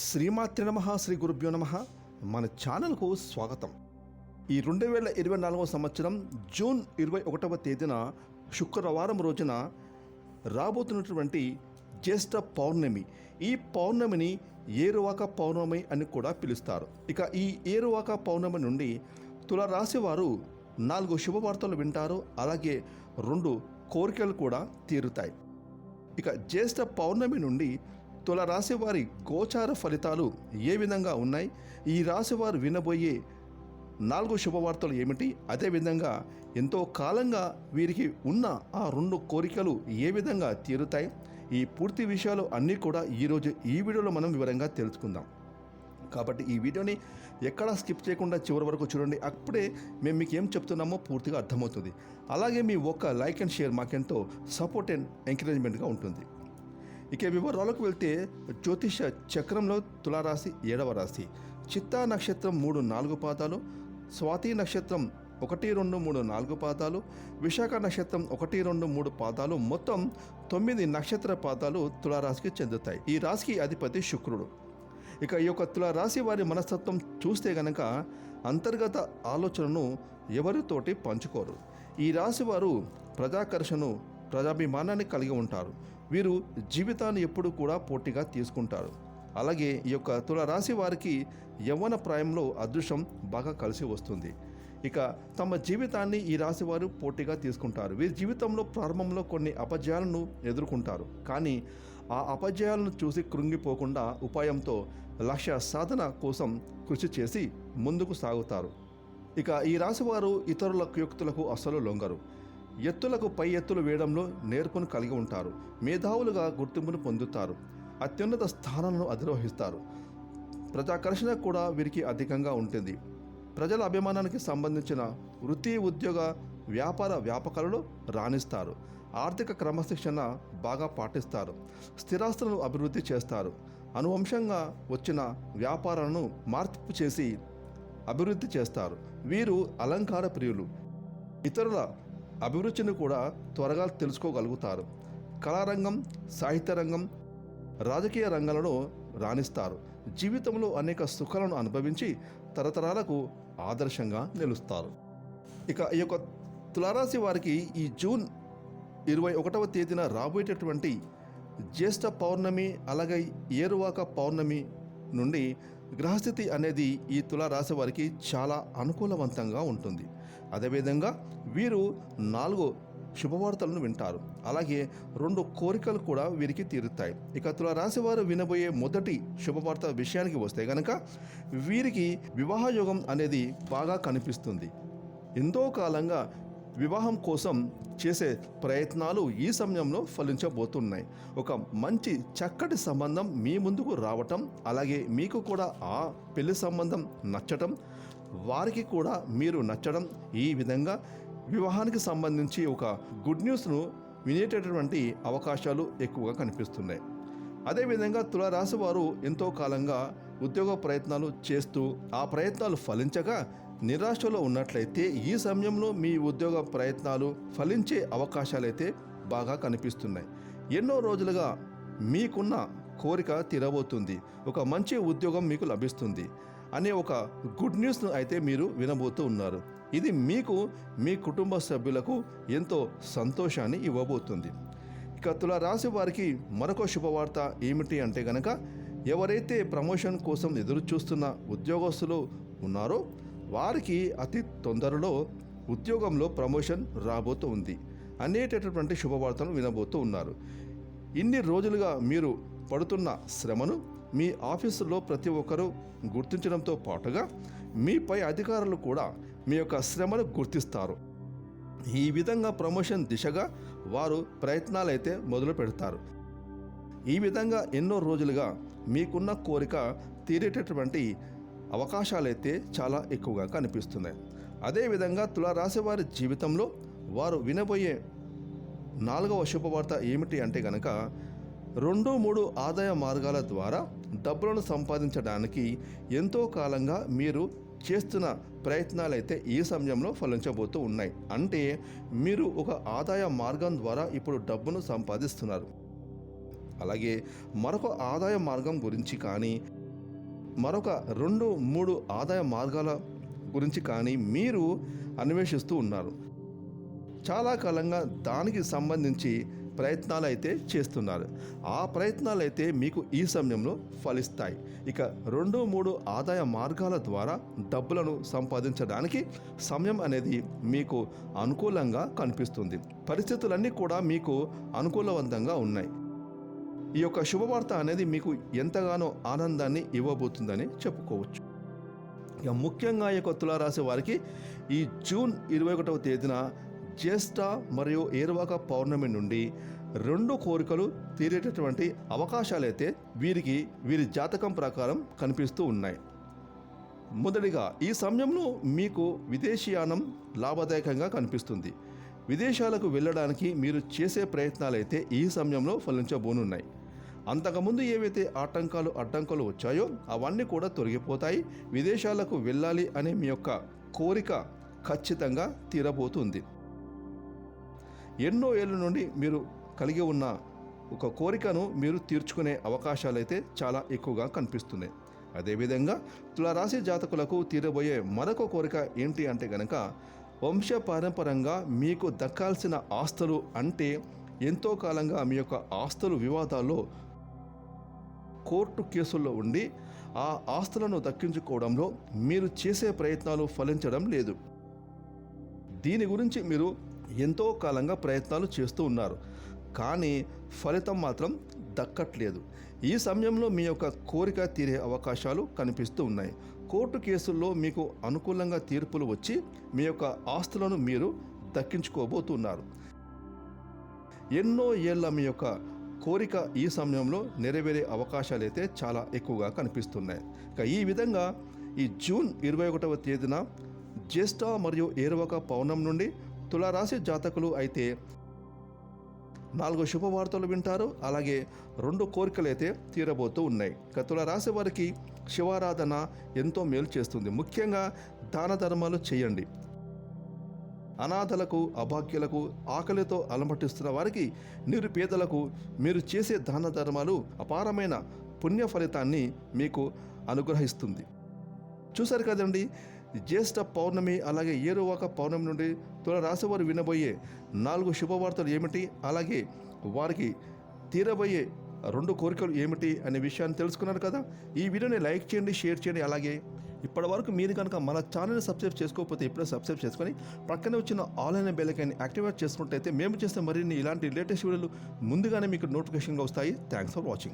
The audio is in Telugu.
శ్రీమాత్రి నమ శ్రీ గురుభ్యో నమ. మన ఛానల్కు స్వాగతం. ఈ రెండు వేల ఇరవై నాలుగవ సంవత్సరం జూన్ ఇరవై ఒకటవ తేదీన శుక్రవారం రోజున రాబోతున్నటువంటి జ్యేష్ఠ పౌర్ణమి. ఈ పౌర్ణమిని ఏరువాక పౌర్ణమి అని కూడా పిలుస్తారు. ఇక ఈ ఏరువాక పౌర్ణమి నుండి తులరాశి వారు నాలుగు శుభవార్తలు వింటారు అలాగే రెండు కోరికలు కూడా తీరుతాయి. ఇక జ్యేష్ఠ పౌర్ణమి నుండి తుల రాశి వారి గోచార ఫలితాలు ఏ విధంగా ఉన్నాయి? ఈ రాశి వారు వినబోయే నాలుగు శుభవార్తలు ఏమిటి? అదేవిధంగా ఎంతో కాలంగా వీరికి ఉన్న ఆ రెండు కోరికలు ఏ విధంగా తీరుతాయి? ఈ పూర్తి విషయాలు అన్నీ కూడా ఈరోజు ఈ వీడియోలో మనం వివరంగా తెలుసుకుందాం. కాబట్టి ఈ వీడియోని ఎక్కడా స్కిప్ చేయకుండా చివరి వరకు చూడండి. అప్పుడే మేము మీకు ఏం చెప్తున్నామో పూర్తిగా అర్థమవుతుంది. అలాగే మీ ఒక్క లైక్ అండ్ షేర్ మాకెంతో సపోర్ట్ అండ్ ఎంకరేజ్మెంట్గా ఉంటుంది. ఇక వివరాలకు వెళ్తే జ్యోతిష చక్రంలో తులారాశి ఏడవ రాశి. చిత్తా నక్షత్రం మూడు నాలుగు పాదాలు స్వాతి నక్షత్రం ఒకటి రెండు మూడు నాలుగు పాదాలు విశాఖ నక్షత్రం ఒకటి రెండు మూడు పాదాలు మొత్తం తొమ్మిది నక్షత్ర పాదాలు తులారాశికి చెందుతాయి. ఈ రాశికి అధిపతి శుక్రుడు. ఇక ఈ యొక్క తులారాశి వారి మనస్తత్వం చూస్తే గనక అంతర్గత ఆలోచనను ఎవరితోటి పంచుకోరు. ఈ రాశి వారు ప్రజాకర్షను ప్రజాభిమానాన్ని కలిగి ఉంటారు. వీరు జీవితాన్ని ఎప్పుడు కూడా పోటీగా తీసుకుంటారు. అలాగే ఈ యొక్క తులరాశి వారికి యవ్వన ప్రాయంలో అదృష్టం బాగా కలిసి వస్తుంది. ఇక తమ జీవితాన్ని ఈ రాశి వారు పోటీగా తీసుకుంటారు. వీరి జీవితంలో ప్రారంభంలో కొన్ని అపజయాలను ఎదుర్కొంటారు. కానీ ఆ అపజయాలను చూసి కృంగిపోకుండా ఉపాయంతో లక్ష్య సాధన కోసం కృషి చేసి ముందుకు సాగుతారు. ఇక ఈ రాశివారు ఇతరుల యుక్తులకు అస్సలు లొంగరు. ఎత్తులకు పై ఎత్తులు వేయడంలో నేర్పును కలిగి ఉంటారు. మేధావులుగా గుర్తింపును పొందుతారు. అత్యున్నత స్థానాలను అధిరోహిస్తారు. ప్రజాకర్షణ కూడా వీరికి అధికంగా ఉంటుంది. ప్రజల అభిమానానికి సంబంధించిన వృత్తి ఉద్యోగ వ్యాపార వ్యాపకాలలో రాణిస్తారు. ఆర్థిక క్రమశిక్షణ బాగా పాటిస్తారు. స్థిరాస్తులను అభివృద్ధి చేస్తారు. అనువంశంగా వచ్చిన వ్యాపారాలను మార్పు చేసి అభివృద్ధి చేస్తారు. వీరు అలంకార ప్రియులు. ఇతరుల అభిరుచిని కూడా త్వరగా తెలుసుకోగలుగుతారు. కళారంగం సాహిత్య రంగం రాజకీయ రంగాలలో రాణిస్తారు. జీవితంలో అనేక సుఖాలను అనుభవించి తరతరాలకు ఆదర్శంగా నిలుస్తారు. ఇక ఈ యొక్క తులారాశి వారికి ఈ జూన్ ఇరవై ఒకటవ తేదీన రాబోయేటటువంటి జ్యేష్ఠ పౌర్ణమి అలాగే ఏరువాక పౌర్ణమి నుండి గ్రహస్థితి అనేది ఈ తులారాశి వారికి చాలా అనుకూలవంతంగా ఉంటుంది. అదేవిధంగా వీరు నాలుగు శుభవార్తలను వింటారు. అలాగే రెండు కోరికలు కూడా వీరికి తీరుతాయి. ఇక తులారాశి వారు వినబోయే మొదటి శుభవార్త విషయానికి వస్తే గనక వీరికి వివాహయోగం అనేది బాగా కనిపిస్తుంది. ఎంతో కాలంగా వివాహం కోసం చేసే ప్రయత్నాలు ఈ సమయంలో ఫలించబోతున్నాయి. ఒక మంచి చక్కటి సంబంధం మీ ముందుకు రావటం అలాగే మీకు కూడా ఆ పెళ్ళి సంబంధం నచ్చటం వారికి కూడా మీరు నచ్చడం ఈ విధంగా వివాహానికి సంబంధించి ఒక గుడ్ న్యూస్ను వినేటటువంటి అవకాశాలు ఎక్కువగా కనిపిస్తున్నాయి. అదేవిధంగా తులారాశి వారు ఎంతో కాలంగా ఉద్యోగ ప్రయత్నాలు చేస్తూ ఆ ప్రయత్నాలు ఫలించగా నిరాశలో ఉన్నట్లయితే ఈ సమయంలో మీ ఉద్యోగ ప్రయత్నాలు ఫలించే అవకాశాలైతే బాగా కనిపిస్తున్నాయి. ఎన్నో రోజులుగా మీకున్న కోరిక తీరబోతుంది. ఒక మంచి ఉద్యోగం మీకు లభిస్తుంది. అనే ఒక గుడ్ న్యూస్ను అయితే మీరు వినబోతూ ఉన్నారు. ఇది మీకు మీ కుటుంబ సభ్యులకు ఎంతో సంతోషాన్ని ఇవ్వబోతుంది. ఇక తులారాశి వారికి మరొక శుభవార్త ఏమిటి అంటే గనక ఎవరైతే ప్రమోషన్ కోసం ఎదురు చూస్తున్న ఉద్యోగస్తులు ఉన్నారో వారికి అతి తొందరలో ఉద్యోగంలో ప్రమోషన్ రాబోతూ ఉంది. అనేటటువంటి శుభవార్తను వినబోతూ ఉన్నారు. ఇన్ని రోజులుగా మీరు పడుతున్న శ్రమను మీ ఆఫీసులో ప్రతి ఒక్కరూ గుర్తించడంతో పాటుగా మీపై అధికారులు కూడా మీ యొక్క శ్రమను గుర్తిస్తారు. ఈ విధంగా ప్రమోషన్ దిశగా వారు ప్రయత్నాలైతే మొదలు పెడతారు. ఈ విధంగా ఎన్నో రోజులుగా మీకున్న కోరిక తీరేటటువంటి అవకాశాలైతే చాలా ఎక్కువగా కనిపిస్తున్నాయి. అదేవిధంగా తులారాశి వారి జీవితంలో వారు వినబోయే నాలుగవ శుభవార్త ఏమిటి అంటే గనక రెండు మూడు ఆదాయ మార్గాల ద్వారా డబ్బులను సంపాదించడానికి ఎంతో కాలంగా మీరు చేస్తున్న ప్రయత్నాలైతే ఈ సమయంలో ఫలించబోతూ ఉన్నాయి. అంటే మీరు ఒక ఆదాయ మార్గం ద్వారా ఇప్పుడు డబ్బును సంపాదిస్తున్నారు. అలాగే మరొక ఆదాయ మార్గం గురించి కానీ మరొక రెండు మూడు ఆదాయ మార్గాల గురించి కానీ మీరు అన్వేషిస్తూ ఉన్నారు. చాలా కాలంగా దానికి సంబంధించి ప్రయత్నాలు అయితే చేస్తున్నారు. ఆ ప్రయత్నాలు అయితే మీకు ఈ సమయంలో ఫలిస్తాయి. ఇక రెండు మూడు ఆదాయ మార్గాల ద్వారా డబ్బులను సంపాదించడానికి సమయం అనేది మీకు అనుకూలంగా కనిపిస్తుంది. పరిస్థితులన్నీ కూడా మీకు అనుకూలవంతంగా ఉన్నాయి. ఈ యొక్క శుభవార్త అనేది మీకు ఎంతగానో ఆనందాన్ని ఇవ్వబోతుందని చెప్పుకోవచ్చు. ఇక ముఖ్యంగా ఈ యొక్క తులారాశి వారికి ఈ జూన్ ఇరవై ఒకటవ తేదీన జ్యేష్ఠ మరియు ఏర్వాక పౌర్ణమి నుండి రెండు కోరికలు తీరేటటువంటి అవకాశాలైతే వీరికి వీరి జాతకం ప్రకారం కనిపిస్తూ ఉన్నాయి. మొదటిగా ఈ సమయంలో మీకు విదేశీయానం లాభదాయకంగా కనిపిస్తుంది. విదేశాలకు వెళ్ళడానికి మీరు చేసే ప్రయత్నాలైతే ఈ సమయంలో ఫలించబోనున్నాయి. అంతకుముందు ఏవైతే ఆటంకాలు అడ్డంకులు వచ్చాయో అవన్నీ కూడా తొలగిపోతాయి. విదేశాలకు వెళ్ళాలి అనే మీ యొక్క కోరిక ఖచ్చితంగా తీరబోతుంది. ఎన్నో ఏళ్ళ నుండి మీరు కలిగి ఉన్న ఒక కోరికను మీరు తీర్చుకునే అవకాశాలైతే చాలా ఎక్కువగా కనిపిస్తున్నాయి. అదేవిధంగా తులారాశి జాతకులకు తీరబోయే మరొక కోరిక ఏంటి అంటే గనక వంశపారంపరంగా మీకు దక్కాల్సిన ఆస్తులు అంటే ఎంతో కాలంగా మీ యొక్క ఆస్తులు వివాదాల్లో కోర్టు కేసుల్లో ఉండి ఆ ఆస్తులను దక్కించుకోవడంలో మీరు చేసే ప్రయత్నాలు ఫలించడం లేదు. దీని గురించి మీరు ఎంతో కాలంగా ప్రయత్నాలు చేస్తూ ఉన్నారు. కానీ ఫలితం మాత్రం దక్కట్లేదు. ఈ సమయంలో మీ యొక్క కోరిక తీరే అవకాశాలు కనిపిస్తూ ఉన్నాయి. కోర్టు కేసుల్లో మీకు అనుకూలంగా తీర్పులు వచ్చి మీ యొక్క ఆస్తులను మీరు దక్కించుకోబోతున్నారు. ఎన్నో ఏళ్ళ మీ యొక్క కోరిక ఈ సమయంలో నెరవేరే అవకాశాలు అయితే చాలా ఎక్కువగా కనిపిస్తున్నాయి. ఇక ఈ విధంగా ఈ జూన్ ఇరవై ఒకటవ తేదీన జ్యేష్ఠ మరియు ఏరవక పౌర్ణం నుండి తులారాశి జాతకులు అయితే నాలుగు శుభవార్తలు వింటారు. అలాగే రెండు కోరికలు అయితే తీరబోతూ ఉన్నాయి. ఇక తులారాశి వారికి శివారాధన ఎంతో మేలు చేస్తుంది. ముఖ్యంగా దాన ధర్మాలు చేయండి. అనాథలకు అభాగ్యులకు ఆకలితో అలమటిస్తున్న వారికి నిరుపేదలకు మీరు చేసే దాన ధర్మాలు అపారమైన పుణ్య ఫలితాన్ని మీకు అనుగ్రహిస్తుంది. చూశారు కదండి? జ్యేష్ఠ పౌర్ణమి అలాగే ఏరువాక పౌర్ణమి నుండి తుల వారు వినబోయే నాలుగు శుభవార్తలు ఏమిటి? అలాగే వారికి తీరబోయే రెండు కోరికలు ఏమిటి అనే విషయాన్ని తెలుసుకున్నారు కదా? ఈ వీడియోని లైక్ చేయండి షేర్ చేయండి. అలాగే ఇప్పటి వరకు మీరు కనుక మన ఛానల్ని సబ్స్క్రైబ్ చేసుకోకపోతే ఇప్పుడే సబ్స్క్రైబ్ చేసుకొని పక్కనే వచ్చిన ఆన్లైన్ బెల్లకైన్ యాక్టివేట్ చేసుకున్నట్టయితే మేము చేస్తే మరిన్ని ఇలాంటి లేటెస్ట్ వీడియోలు ముందుగానే మీకు నోటిఫికేషన్గా వస్తాయి. Thanks for watching